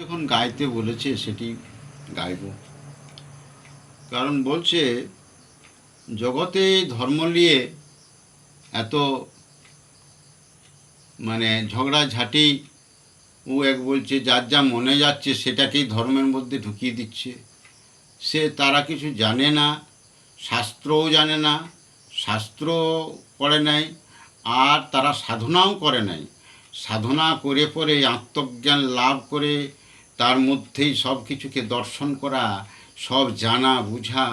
যখন গাইতে বলেছে, সেটি গাইব। কারণ বলছে, জগতে ধর্ম নিয়ে এত মানে ঝগড়াঝাটি, ও এক বলছে, যার যা মনে যাচ্ছে, সেটাকেই ধর্মের মধ্যে ঢুকিয়ে দিচ্ছে। সে তারা কিছু জানে না, শাস্ত্রও জানে না শাস্ত্র পড়ে নাই, আর তারা সাধনাও করে নাই। সাধনা করে পরে আত্মজ্ঞান লাভ করে তার মধ্যেই সব কিছুকে দর্শন করা, সব জানা, বুঝা,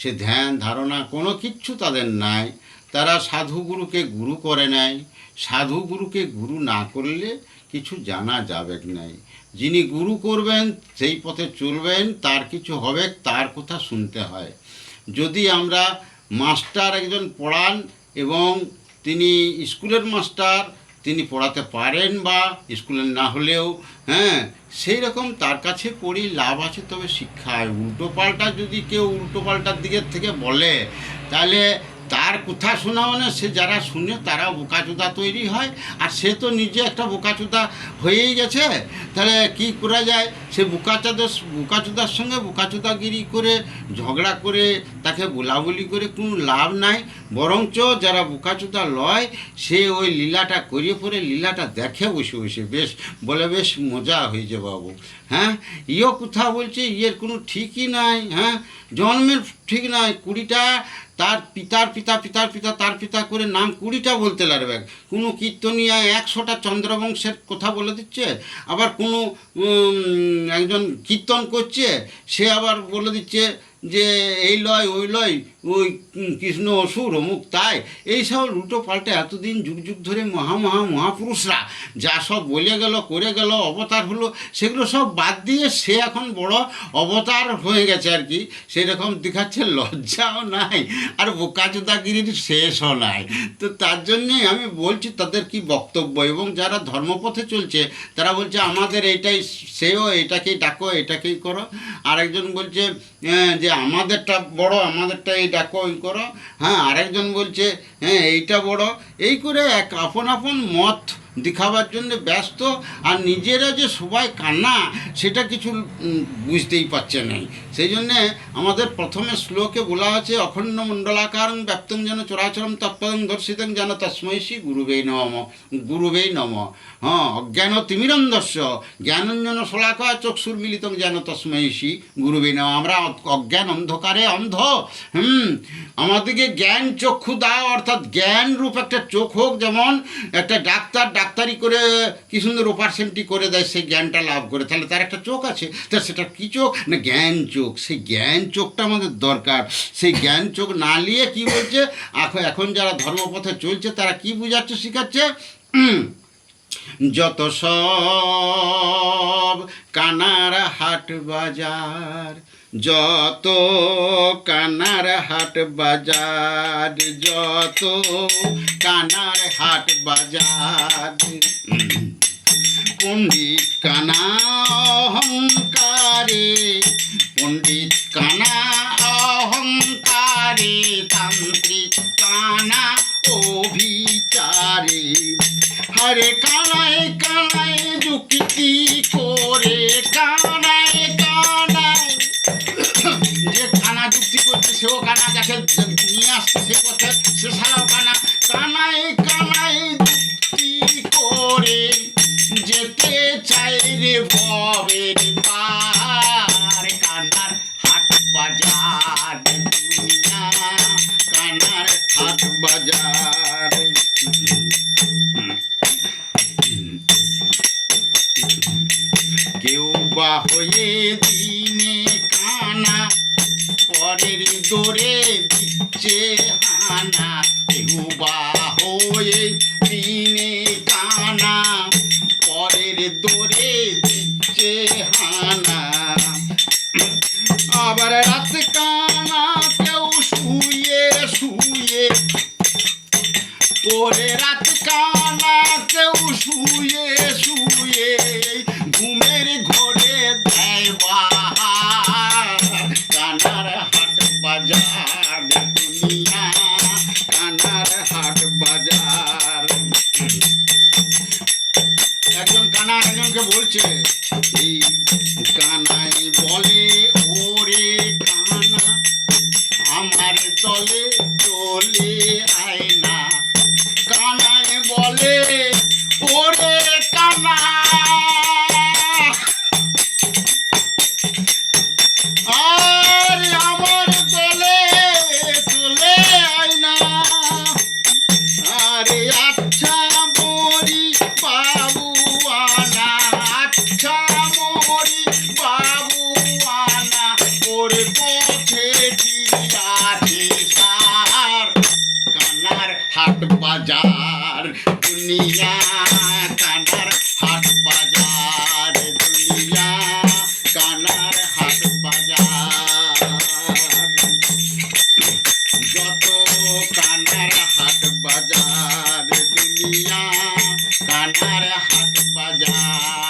সে ধ্যান, ধারণা কোনো কিচ্ছু তাদের নাই। তারা সাধুগুরুকে গুরু করে নাই। সাধুগুরুকে গুরু না করলে কিছু জানা যাবে নাই। যিনি গুরু করবেন, সেই পথে চলবেন, তার কিছু হবে, তার কথা শুনতে হয়। যদি আমরা মাস্টার একজন পড়ান এবং তিনি স্কুলের মাস্টার তিনি পড়াতে পারেন বা স্কুলের না হলেও হ্যাঁ সেই রকম তার কাছে পড়ি, লাভ আছে, তবে শিক্ষায় উল্টো পাল্টা যদি কেউ উল্টো পাল্টার দিকের থেকে বলে, তাহলে তার কথা শোনা মানে সে যারা শুনে তারা বোকাচোদা তৈরি হয়। আর সে তো নিজে একটা বোকাচোদা হয়েই গেছে। তাহলে কি করা যায়? সে বোকাচোদার বোকাচোদার সঙ্গে বোকাচোদাগিরি করে, ঝগড়া করে, তাকে বলাবলি করে কোনো লাভ নাই। বরঞ্চ যারা বোকাচোদা লয়, সে ওই লীলাটা করিয়ে পরে লীলাটা দেখে বসে বসে, বেশ বলে, বেশ মজা হয়ে হয়েছে বাবু। হ্যাঁ? ইও কোথা বলছে, ইয়ের কোনো ঠিকই নাই হ্যাঁ? জন্মের ঠিক নাই, কুড়িটা তার পিতার পিতা পিতার পিতা, তার পিতা করে নাম কুড়িটা বলতে লাগবে। কোনো কীর্তনিয়া একশোটা চন্দ্রবংশের কথা বলে দিচ্ছে, আবার কোনো একজন কীর্তন করছে, সে আবার বলে দিচ্ছে যে এই লয়, ওই লয়, ওই কৃষ্ণ অসুর, অমুক তাই, এই সব উল্টো পাল্টে এতদিন যুগ যুগ ধরে মহা মহা মহাপুরুষরা যা সব বলে গেল, করে গেল, অবতার হলো, সেগুলো সব বাদ দিয়ে সে এখন বড় অবতার হয়ে গেছে আর কি। সেরকম দেখাচ্ছে, লজ্জাও নাই, আর বোকাচোদাগিরির শেষও নাই। তো তার জন্যে আমি বলছি, তাদের কি বক্তব্য? এবং যারা ধর্মপথে চলছে, তারা বলছে, আমাদের এইটাই সেও এটাকেই ডাকো, এটাকেই করো। আরেকজন বলছে যে আমাদেরটা বড়, আমাদেরটা এই ডাকো ওই করো। হ্যাঁ আরেকজন বলছে হ্যাঁ এইটা বড়। এই করে এক আপন আপন মত দেখাবার জন্য ব্যস্ত আর নিজেরা যে সবাই কান্না, সেটা কিছু বুঝতেই পারছে না। সেই জন্যে আমাদের প্রথমে শ্লোকে বলা আছে, অখণ্ড মণ্ডলাকারং ব্যক্তং যেন চরাচরম তৎপদং দর্শিতং যেন তস্মৈষী গুরুবেই নম গুরুবেই নম। হ্যাঁ অজ্ঞান তিমিরন্দস্য জ্ঞানঞ্জন শলাকা চক্ষুর মিলিতং যেন তস্মৈষী গুরুবেই নম। আমরা অজ্ঞান অন্ধকারে অন্ধ। হুম, আমাদেরকে জ্ঞান চক্ষু দাও, অর্থাৎ জ্ঞান রূপ একটা চোখ হোক, যেমন একটা ডাক্তার ডাক্তারি করে কি সুন্দর অপারেশনটি করে দেয়, সেই জ্ঞানটা লাভ করে। তাহলে তার একটা চোখ আছে। তা সেটা কী চোখ? না, জ্ঞান চোখ। সেই জ্ঞান চোখটা আমাদের দরকার। সেই জ্ঞান চোখ না নিয়ে কি বলছে? এখন যারা ধর্মপথে চলছে, তারা কি বুঝাচ্ছে, শেখাচ্ছে? যত সব কানার হাট বাজার, যত কানার হাট বাজার, যত কানার হাট বাজার। কুণ্ডি কানা সেও কানা যাকে নিয়ে আসছে সে পথে সে সারাও কানা কানায় যুক্তি করে যেতে চাই রে ভবের পার কানার হাট বাজার দুনিয়া, কানার হাট বাজার। কেউ বা হয়ে দিনে দোরে দিচ্ছে হানা। কেউ বা হয়ে দিনে কানা পরের দোরে দিচ্ছে হানা। আবার রাত কানা কেউ শুয়ে শুয়ে পরে এই কানাই বলে হাট বাজার দুনিয়া কানার হাট বাজার দুনিয়া কানার হাট বাজার যত কানার হাট বাজার দুনিয়া কানার হাট বাজার